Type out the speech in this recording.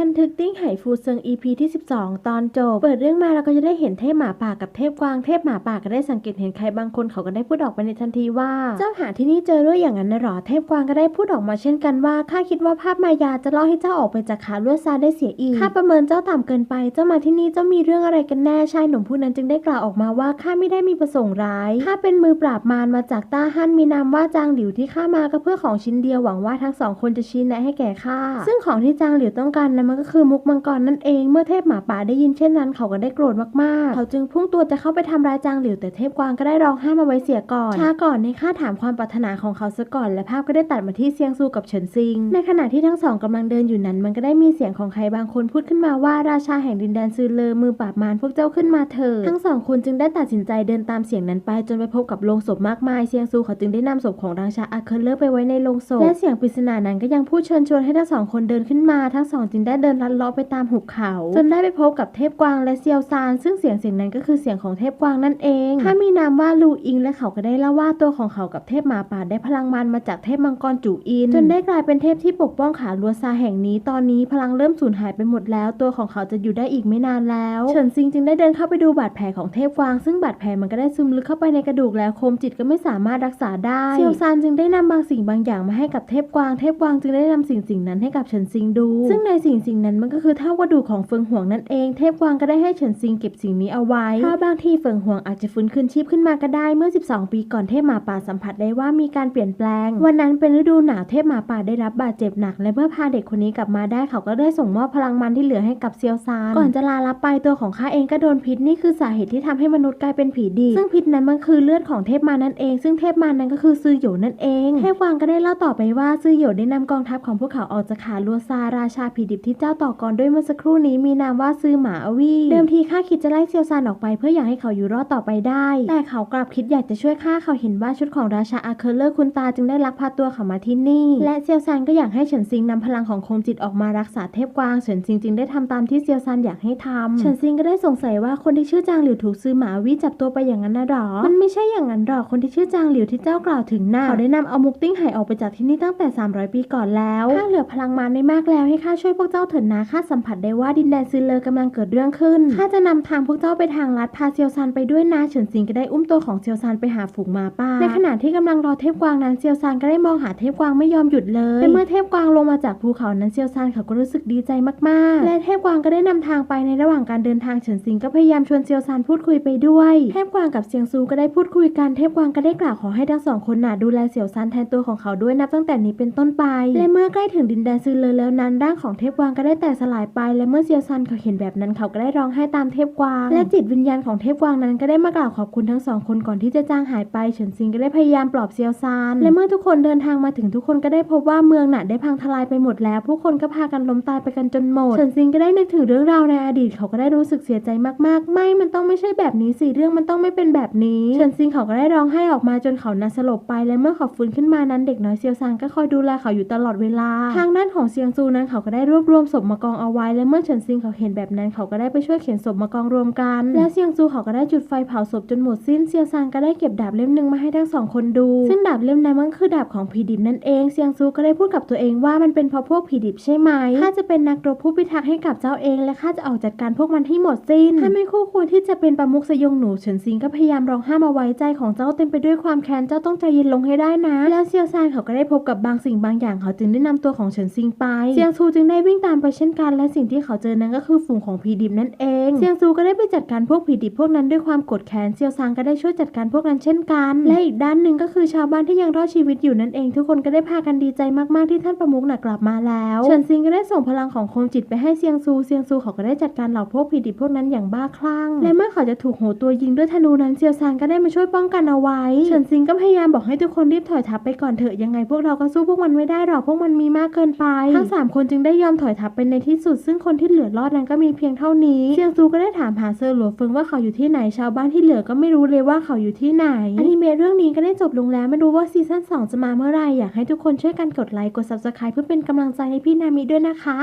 บันทึกติ้งไหฟูเซิง EP ที่ 12 ตอนจบ เปิดเรื่องมาเราก็จะได้เห็นเทพหมาป่ากับเทพกวางเทพหมาป่าก็ได้สังเกตเห็นใครบางคนเขาก็ได้พูดออกไปในทันทีว่า เจ้าหาที่นี่เจอด้วยอย่างนั้นนะหรอ เทพกวางก็ได้พูดออกมาเช่นกันว่าข้าคิดว่าภาพมายาจะล่อให้เจ้าออกไปจากขาลวดซาได้เสียอีกข้าประเมินเจ้าต่ำเกินไป เจ้ามาที่นี่เจ้ามีเรื่องอะไรกันแน่ชายหนุ่มผู้นั้นจึงได้กล่าวออกมาว่าข้าไม่ได้มีประสงค์ร้ายข้าเป็นมือปราบมารมาจากต้าฮั่นมีนามว่าจางหลิวที่ข้ามาก็เพื่อของชิ้นเดียวหวังว่าทั้งสองคนจะชี้แนะให้แก่ข้าซึ่งของที่จางหลิวต้องการนั้นมันก็คือมุกมังกรนั่นเอง เมื่อเทพหมาป่าได้ยินเช่นนั้น เขาก็ได้โกรธมากๆ เขาจึงพุ่งตัวจะเข้าไปทำร้ายจางหลิวแต่เทพกวางก็ได้ร้องห้ามเอาไว้เสียก่อนช้าก่อนในข้าถามความปรารถนาของเขาซะก่อน และภาพก็ได้ตัดมาที่เซียงซูกับเฉินซิง ในขณะที่ทั้งสองกำลังเดินอยู่นั้น มันก็ได้มีเสียงของใครบางคนพูดขึ้นมาว่าราชาแห่งดินแดนซือเลอมือปราบมารพวกเจ้าขึ้นมาเถิดทั้งสองคนจึงได้ตัดสินใจเดินตามเสียงนั้นไปจนไปพบกับโลงศพมากมายเซียงซูเขาจึงได้นำศพของราชาอาเคอร์เลอร์ไปไว้ในโลงศพและเสียงปริศนานั้นก็ยังพูดเชิญชวนให้ทั้งสองคนเดินขึ้นมาทั้งสองจึงได้เดินลัดเลาะไปตามหุบเขา จนได้ไปพบกับเทพกวางและเซียวซาน ซึ่งเสียงเสียงนั้นก็คือเสียงของเทพกวางนั่นเองถ้ามีนามว่าลูอิงและเขาก็ได้เล่าว่าตัวของเขากับเทพหมาป่าได้พลังมันมาจากเทพมังกรจูอิน จนได้กลายเป็นเทพที่ปกป้องขาลัวซาแห่งนี้ ตอนนี้พลังเริ่มสูญหายไปหมดแล้ว ตัวของเขาจะอยู่ได้อีกไม่นานแล้วเฉินซิงจึงได้เดินเข้าไปดูบาดแผลของเทพกวาง ซึ่งบาดแผลมันก็ได้ซึมลึกเข้าไปในกระดูกแล้วโคมจิตก็ไม่สามารถรักษาได้เซียวซานจึงได้นำบางสิ่งบางอย่างมาให้กับเทพกวาง เทพกวางจึงได้นำสิ่งสิ่งนั้นให้กับเฉินซิงดู ซึ่งในสิ่งสิ่งนั้นมันก็คือเท่ากระดูกของเฟิงห่วงนั่นเอง เทพกวางก็ได้ให้เฉินซิงเก็บสิ่งนี้เอาไว้เพราะบางทีเฟิงห่วงอาจจะฟื้นคืนชีพขึ้นมาก็ได้เมื่อ 12 ปีก่อนเทพหมาป่าสัมผัสได้ว่ามีการเปลี่ยนแปลง วันนั้นเป็นฤดูหนาวเทพหมาป่าได้รับบาดเจ็บหนัก และเมื่อพาเด็กคนนี้กลับมาได้เขาก็ได้ส่งมอบพลังมันที่เหลือให้กับเซียวซานก่อนจะลาลับไปตัวของข้าเองก็โดนพิษนี่คือสาเหตุที่ทำให้มนุษย์กลายเป็นผีดีซึ่งพิษนั้นมันคือเลือดของเทพมานั่นเอง ซึ่งเทพมานั้นก็คือซือหยนั่นเองเทพกวางก็ได้เล่าต่อไปว่าซือหยได้นำกองทัพของพวกเขาออกจากขาลัวซาราชาผีดิบที่เจ้าต่อกรด้วยเมื่อสักครู่นี้มีนามว่าซื้อหมาอวีเดิมทีข้าคิดจะไล่เซียวซานออกไป เพื่ออยากให้เขาอยู่รอดต่อไปได้ แต่เขากลับคิดอยากจะช่วยข้าเขาเห็นว่าชุดของราชาอาเคเลอร์คุณตาจึงได้ลักพาตัวเขามาที่นี่ และเซียวซานก็อยากให้เฉินซิงนำพลังของคมจิตออกมารักษาเทพกวางเฉินซิงจึงได้ทำตามที่เซียวซานอยากให้ทำเฉินซิงก็ได้สงสัยว่าคนที่ชื่อจางหลิวถูกซื้อหมาวิจับตัวไปอย่างนั้นนะหรอ มันไม่ใช่อย่างนั้นหรอกคนที่ชื่อจางหลิวที่เจ้ากล่าวถึงน่ะเขาได้นำเอามุกติ้งไห่ออกไปจากที่นี่ตั้งแต่ 300 ปีก่อนแล้วข้าเหลือพลังมาได้มากแล้วให้ข้าช่วยพวกเจ้าเถิดนะข้าสัมผัสได้ว่าดินแดนซินเลอกำลังเกิดเรื่องขึ้นข้าจะนำทางพวกเจ้าไปทางลัดพาเซียวซานไปด้วยนะเฉินซิงก็ได้อุ้มตัวของเซียวซานไปหาฝูงหมาป่าในขณะที่กำลังรอเทพกวางนั้นเซียวซานก็ได้มองหาเทพกวางไม่ยอมหยุดเลยและเมื่อเทพกวางลงมาจากภูเขานั้นเซียวซานเขาก็รู้สึกดีใจมากๆ และเทพกวางก็ได้นำทางไปในระหว่างการเดินทางเฉินซิงก็พยายามชวนเซียวซานพูดคุยไปด้วย เทพกวางกับเซียงซูก็ได้พูดคุยกันเทพกวางก็ได้กล่าวขอให้ทั้งสองคนน่ะดูแลเซียวซานแทนตัวของเขาด้วยนับตั้งแต่นี้เป็นต้นไป และเมื่อใกล้ถึงดินแดนซือเลอแล้วนั้นร่างของเทพกวางก็ได้แตกสลายไปและเมื่อเซียวซานเขาเห็นแบบนั้นเขาก็ได้ร้องไห้ตามเทพกวาง และจิตวิญญาณของเทพกวางนั้นก็ได้มากล่าวขอบคุณทั้งสองคนก่อนที่จะจางหายไปเฉินซิงก็ได้พยายามปลอบเซียวซานและเมื่อทุกคนเดินทางมาถึงทุกคนก็ได้พบว่าเมืองหนะได้พังทลายไปหมดแล้ว ผู้คนก็พากันล้มตายไปกันจนหมดเฉินซิงก็ได้นึกถึงเรื่องราวในอดีตเขาก็ได้รู้สึกเสียใจมากๆ ไม่มันต้องไม่ใช่แบบนี้สิเรื่องมันต้องไม่เป็นแบบนี้เฉินซิงเขาก็ได้ร้องไห้ออกมาจนเขาน่ะสลบไปและเมื่อเขาฟื้นขึ้นมานั้นเด็กน้อยเซียวซานก็คอยดูแลเขาอยู่ตลอดเวลา ทางด้านของเซียงซูนั้นเขาก็ได้รวบรวมศพมากองเอาไว้ และเมื่อเฉินซิงเขาเห็นแบบนั้นเขาก็ได้ไปช่วยเข็นศพมากองรวมกัน และเซียงซูเขาก็ได้จุดไฟเผาศพจนหมดสิ้นเซียวซานก็ได้เก็บดาบเล่มหนึ่งมาให้ทั้งสองคนดู ซึ่งดาบเล่มนั้นมันคือดาบของผีดิบนั่นเองเซียงซูก็ได้พูดกับตัวเองว่ามันเป็นเพราะพวกผีดิบใช่ไหมข้าจะเป็นนักรบผู้พิทักษ์ให้กับเจ้าเองและข้าจะออกจัดการพวกมันให้หมดสิ้นถ้าไม่คู่ควรที่จะเป็นประมุขสยงหนูเฉินซิงก็พยายามร้องห้ามเอาไว้ใจของเจ้าเต็มไปด้วยความแค้นเจ้าต้องใจเย็นลงให้ได้นะ แล้วเซียวซานเขาก็ได้พบกับบางสิ่งบางอย่างเขาจึงได้นำตัวของเฉินซิงไปเซียงซูจึงได้วิ่งตามไปเช่นกัน และสิ่งที่เขาเจอนั้นก็คือฝูงของผีดิบนั่นเองเซียงซูก็ได้ไปจัดการพวกผีดิบพวกนั้นด้วยความกรธแค้นเซียวซานก็ได้ช่วยจัดการพวกนั้นเช่นกัน และอีกด้านหนึ่งก็คือชาวบ้านที่ยังรอดชีวิตอยู่นั่นเอง ทุกคนก็ได้พากันดีใจมากๆที่ท่านประมุขน่ะกลับมาแล้วเฉินซิงก็ได้ส่งพลังของโคมจิตไปให้เซียงซูเซียงซูเขาก็ได้จัดการเหล่าพวกผีดิบพวกนั้นอย่างบ้าคลั่งและเมื่อเขาจะถูกโหตัวยิงด้วยธนูนั้นเซียวซานก็ได้มาช่วยป้องกันเอาไว้เฉินซิงก็พยายามบอกให้ทุกคนรีบถอยทัพไปก่อนเถอะยังไงพวกเราก็สู้พวกมันไม่ได้หรอกพวกมันมีมากเกินไป ทั้งสามคนจึงได้ยอมถอยทับไปในที่สุด ซึ่งคนที่เหลือรอดนั้นก็มีเพียงเท่านี้เซียงซูก็ได้ถามหาเซอร์หลัวเฟิงว่าเขาอยู่ที่ไหนชาวบ้านที่เหลือก็ไม่รู้เลยว่าเขาอยู่ที่ไหนอนิเมะเรื่องนี้ก็ได้จบลงแล้วไม่รู้ว่าซีซั่น2จะมาเมื่อไหร่อยากให้ทุกคนช่วยกันกดไลค์กด subscribe เพื่อเป็นกำลังใจให้พี่นามิด้วยนะคะ